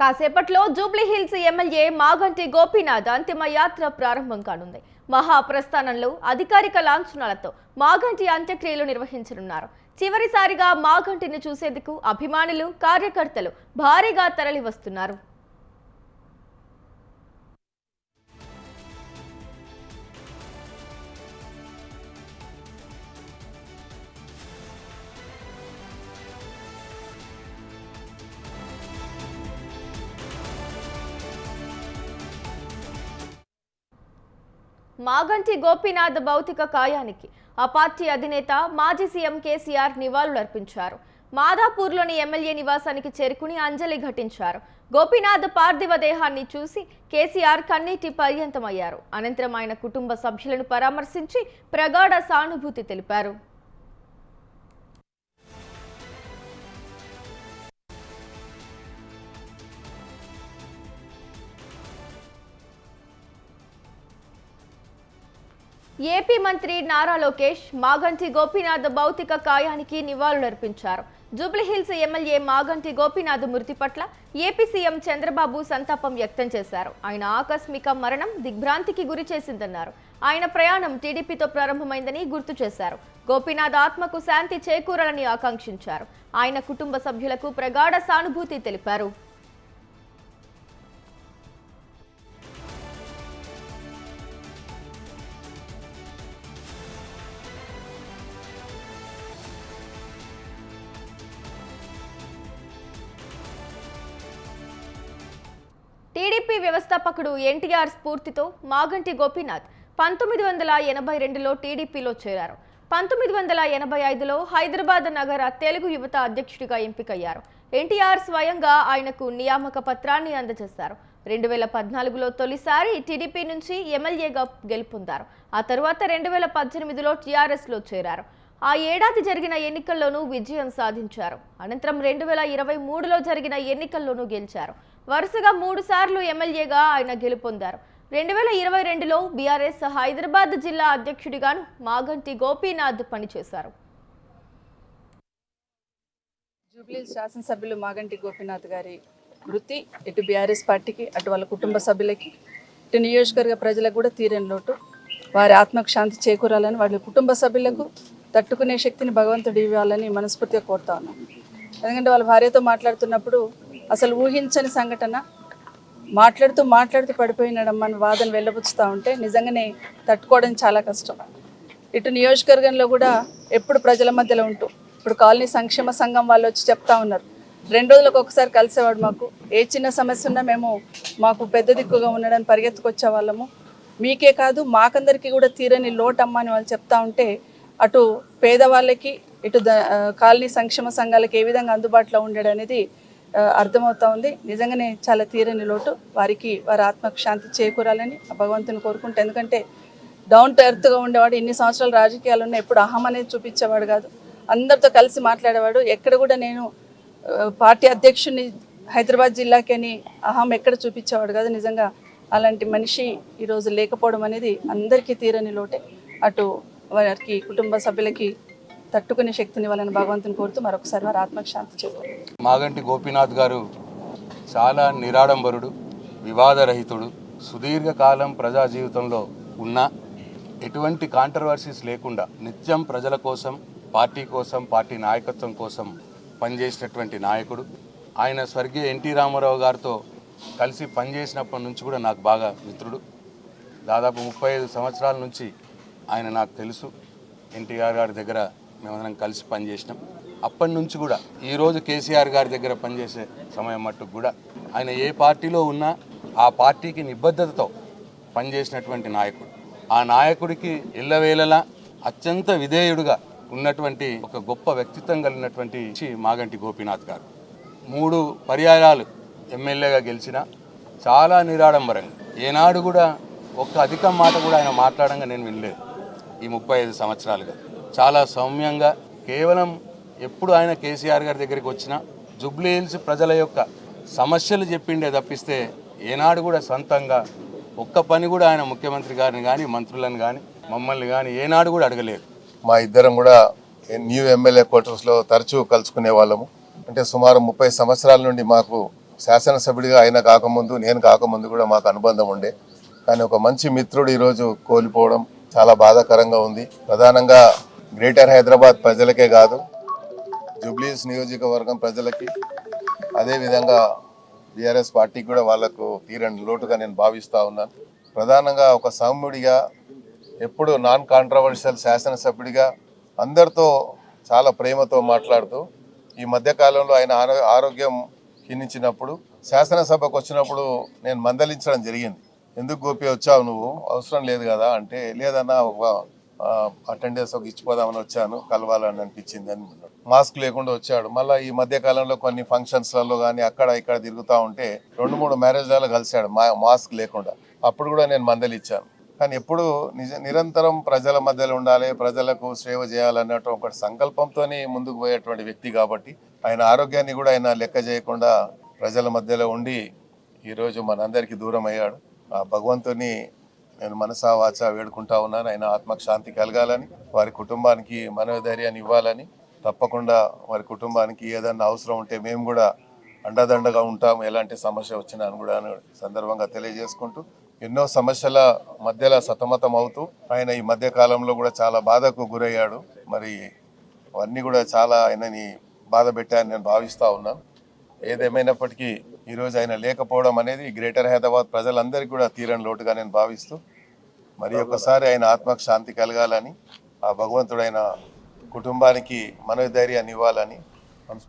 కాసేపట్లో జూబ్లీ హిల్స్ ఎమ్మెల్యే మాగంటి గోపీనాథ్ అంతిమ యాత్ర ప్రారంభం కానుంది. మహాప్రస్థానంలో అధికారిక లాంఛనాలతో మాగంటి అంత్యక్రియలు నిర్వహించనున్నారు. చివరిసారిగా మాగంటిని చూసేందుకు అభిమానులు కార్యకర్తలు భారీగా తరలి మాగంటి గోపీనాథ్ భౌతిక కాయానికి ఆ పార్టీ అధినేత మాజీ సీఎం కేసీఆర్ నివాళులర్పించారు. మాదాపూర్లోని ఎమ్మెల్యే నివాసానికి చేరుకుని అంజలి ఘటించారు. గోపీనాథ్ పార్థివ దేహాన్ని చూసి కేసీఆర్ కన్నీటి పర్యంతమయ్యారు. అనంతరం ఆయన కుటుంబ సభ్యులను పరామర్శించి ప్రగాఢ సానుభూతి తెలిపారు. ఏపీ మంత్రి నారా లోకేష్ మాగంటి గోపీనాథ్ భౌతిక కాయానికి నివాళులర్పించారు. జూబ్లీహిల్స్ ఎమ్మెల్యే మాగంటి గోపీనాథ్ మృతి పట్ల ఏపీ సీఎం చంద్రబాబు సంతాపం వ్యక్తం చేశారు. ఆయన ఆకస్మిక మరణం దిగ్భ్రాంతికి గురి చేసిందన్నారు. ఆయన ప్రయాణం టీడీపీతో ప్రారంభమైందని గుర్తు చేశారు. గోపీనాథ్ ఆత్మకు శాంతి చేకూరాలని ఆకాంక్షించారు. ఆయన కుటుంబ సభ్యులకు ప్రగాఢ సానుభూతి తెలిపారు. టీడీపీ వ్యవస్థాపకుడు ఎన్టీఆర్ స్ఫూర్తితో మాగంటి గోపీనాథ్ పంతొమ్మిది వందల ఎనభై రెండులో టీడీపీలో చేరారు. పంతొమ్మిది వందల ఎనభై ఐదులో హైదరాబాద్ నగర తెలుగు యువత అధ్యక్షుడిగా ఎంపికయ్యారు. ఎన్టీఆర్ స్వయంగా ఆయనకు నియామక పత్రాన్ని అందజేశారు. రెండు వేల పద్నాలుగులో తొలిసారి టీడీపీ నుంచి ఎమ్మెల్యేగా గెలుపొందారు. ఆ తరువాత రెండు వేల పద్దెనిమిదిలో టీఆర్ఎస్లో చేరారు. ఆ ఏడాది జరిగిన ఎన్నికల్లోనూ విజయం సాధించారు. అనంతరం రెండు వేల ఇరవై మూడులో జరిగిన ఎన్నికల్లోనూ గెలిచారు. వరుసగా మూడు సార్లు ఎమ్మెల్యేగా ఆయన గెలుపొందారు. రెండు వేల ఇరవై రెండులో బీఆర్ఎస్ హైదరాబాద్ జిల్లా అధ్యక్షుడిగాను మాగంటి గోపీనాథ్ పనిచేశారు. జూబ్లీ శాసనసభ్యులు మాగంటి గోపీనాథ్ గారి వృత్తి ఇటు బీఆర్ఎస్ పార్టీకి అటు వాళ్ళ కుటుంబ సభ్యులకి ఇటు నియోజకవర్గ ప్రజలకు కూడా తీరని లోటు. వారి ఆత్మకు శాంతి చేకూరాలని వాళ్ళ కుటుంబ సభ్యులకు తట్టుకునే శక్తిని భగవంతుడు ఇవ్వాలని మనస్ఫూర్తిగా కోరుతా ఉన్నాను ఎందుకంటే వాళ్ళ భార్యతో మాట్లాడుతున్నప్పుడు అసలు ఊహించని సంఘటన. మాట్లాడుతూ మాట్లాడుతూ పడిపోయినడమ్మా అని వాదన వెళ్ళబుచ్చుతూ ఉంటే నిజంగానే తట్టుకోవడం చాలా కష్టం. ఇటు నియోజకవర్గంలో కూడా ఎప్పుడు ప్రజల మధ్యలో ఉంటూ ఇప్పుడు కాలనీ సంక్షేమ సంఘం వాళ్ళు వచ్చి చెప్తా ఉన్నారు. రెండు రోజులకు ఒకసారి కలిసేవాడు మాకు. ఏ చిన్న సమస్య ఉన్నా మేము మాకు పెద్ద దిక్కుగా ఉండడానికి పరిగెత్తుకొచ్చే వాళ్ళము. మీకే కాదు మాకందరికీ కూడా తీరని లోటమ్మా అని వాళ్ళు చెప్తా ఉంటే అటు పేదవాళ్ళకి ఇటు కాలనీ సంక్షేమ సంఘాలకి ఏ విధంగా అందుబాటులో ఉండడం అనేది అర్థమవుతా ఉంది. నిజంగానే చాలా తీరని లోటు. వారికి వారి ఆత్మకు శాంతి చేకూరాలని ఆ భగవంతుని కోరుకుంటే. ఎందుకంటే డౌన్ టు ఎర్త్గా ఉండేవాడు ఇన్ని సంవత్సరాలు రాజకీయాలు ఉన్న ఎప్పుడు అహం అనేది చూపించేవాడు కాదు. అందరితో కలిసి మాట్లాడేవాడు. ఎక్కడ కూడా నేను పార్టీ అధ్యక్షుడిని హైదరాబాద్ జిల్లాకి అని అహం ఎక్కడ చూపించేవాడు కాదు. నిజంగా అలాంటి మనిషి ఈరోజు లేకపోవడం అనేది అందరికీ తీరని లోటే. అటు వారికి కుటుంబ సభ్యులకి తట్టుకునే శక్తిని వాళ్ళని భగవంతుని కోరుతూ మరొకసారి వారి ఆత్మకు శాంతి చేకూరు మాగంటి గోపీనాథ్ గారు చాలా నిరాడంబరుడు వివాదరహితుడు సుదీర్ఘకాలం ప్రజా జీవితంలో ఉన్న ఎటువంటి కాంట్రవర్సీస్ లేకుండా నిత్యం ప్రజల కోసం పార్టీ కోసం పార్టీ నాయకత్వం కోసం పనిచేసినటువంటి నాయకుడు. ఆయన స్వర్గీయ ఎన్టీ రామారావు గారితో కలిసి పనిచేసినప్పటి నుంచి కూడా నాకు బాగా మిత్రుడు. దాదాపు ముప్పై ఐదు సంవత్సరాల నుంచి ఆయన నాకు తెలుసు. ఎన్టీఆర్ గారి దగ్గర మేమందరం కలిసి పనిచేసినాం. అప్పటి నుంచి కూడా ఈరోజు కేసీఆర్ గారి దగ్గర పనిచేసే సమయం మట్టుకు కూడా ఆయన ఏ పార్టీలో ఉన్నా ఆ పార్టీకి నిబద్ధతతో పనిచేసినటువంటి నాయకుడు. ఆ నాయకుడికి ఇళ్ళవేళలా అత్యంత విధేయుడుగా ఉన్నటువంటి ఒక గొప్ప వ్యక్తిత్వం కలిగినటువంటి శ్రీ మాగంటి గోపీనాథ్ గారు. మూడు పర్యాయాలు ఎమ్మెల్యేగా గెలిచిన చాలా నిరాడంబరంగా. ఏనాడు కూడా ఒక్క అధికం మాట కూడా ఆయన మాట్లాడంగా నేను వినలేదు ఈ ముప్పై ఐదు సంవత్సరాలుగా. చాలా సౌమ్యంగా కేవలం ఎప్పుడు ఆయన కేసీఆర్ గారి దగ్గరికి వచ్చినా జుబ్లీ హిల్స్ ప్రజల యొక్క సమస్యలు చెప్పిండే తప్పిస్తే ఏనాడు కూడా సొంతంగా ఒక్క పని కూడా ఆయన ముఖ్యమంత్రి గారిని కానీ మంత్రులను కానీ మమ్మల్ని కానీ ఏనాడు కూడా అడగలేదు. మా ఇద్దరం కూడా న్యూ ఎమ్మెల్యే క్వార్టర్స్లో తరచూ కలుసుకునే వాళ్ళము. అంటే సుమారు ముప్పై సంవత్సరాల నుండి మాకు శాసనసభ్యుడిగా ఆయన కాకముందు నేను కాకముందు కూడా మాకు అనుబంధం ఉండే. కానీ ఒక మంచి మిత్రుడు ఈరోజు కోల్పోవడం చాలా బాధాకరంగా ఉంది. ప్రధానంగా గ్రేటర్ హైదరాబాద్ ప్రజలకే కాదు జూబ్లీస్ నియోజకవర్గం ప్రజలకి అదేవిధంగా బీఆర్ఎస్ పార్టీకి కూడా వాళ్ళకు తీరని లోటుగా నేను భావిస్తూ ఉన్నాను. ప్రధానంగా ఒక సౌమ్యుడిగా ఎప్పుడు నాన్ కాంట్రవర్షియల్ శాసనసభ్యుడిగా అందరితో చాలా ప్రేమతో మాట్లాడుతూ ఈ మధ్యకాలంలో ఆయన ఆరోగ్యం క్షీణించినప్పుడు శాసనసభకు వచ్చినప్పుడు నేను మందలించడం జరిగింది. ఎందుకు గోపి వచ్చావు నువ్వు? అవసరం లేదు కదా అంటే లేదన్నా ఒక అటెండెన్స్ ఒక ఇచ్చిపోదామని వచ్చాను కలవాలని అనిపించింది అని మాస్క్ లేకుండా వచ్చాడు. మళ్ళీ ఈ మధ్య కాలంలో కొన్ని ఫంక్షన్స్లలో కానీ అక్కడ ఇక్కడ తిరుగుతూ ఉంటే రెండు మూడు మ్యారేజ్లలో కలిశాడు. మా మాస్క్ లేకుండా. అప్పుడు కూడా నేను మందలిచ్చాను కానీ ఎప్పుడు నిజ నిరంతరం ప్రజల మధ్యలో ఉండాలి ప్రజలకు సేవ చేయాలన్నట్టు ఒక సంకల్పంతోనే ముందుకు పోయేటువంటి వ్యక్తి కాబట్టి ఆయన ఆరోగ్యాన్ని కూడా ఆయన లెక్క చేయకుండా ప్రజల మధ్యలో ఉండి ఈరోజు మనందరికీ దూరం అయ్యాడు ఆ భగవంతుని నేను మనసా వాచ వేడుకుంటా ఉన్నాను. ఆయన ఆత్మకు శాంతి కలగాలని వారి కుటుంబానికి మనోధైర్యాన్ని ఇవ్వాలని తప్పకుండా వారి కుటుంబానికి ఏదన్నా అవసరం ఉంటే మేము కూడా అండదండగా ఉంటాం ఎలాంటి సమస్య వచ్చినా అని కూడా సందర్భంగా తెలియజేసుకుంటూ ఎన్నో సమస్యల మధ్యలో సతమతం అవుతూ ఆయన ఈ మధ్య కాలంలో కూడా చాలా బాధకు గురయ్యాడు. మరి అవన్నీ కూడా చాలా ఆయనని బాధ పెట్టాయని నేను భావిస్తూ ఉన్నాను. ఏదేమైనప్పటికీ ఈరోజు ఆయన లేకపోవడం అనేది గ్రేటర్ హైదరాబాద్ ప్రజలందరికీ కూడా తీరని లోటుగా నేను భావిస్తూ మరి ఒక్కసారి ఆయన ఆత్మకు శాంతి కలగాలని ఆ భగవంతుడైన కుటుంబానికి మనోధైర్యాన్ని ఇవ్వాలని మనసు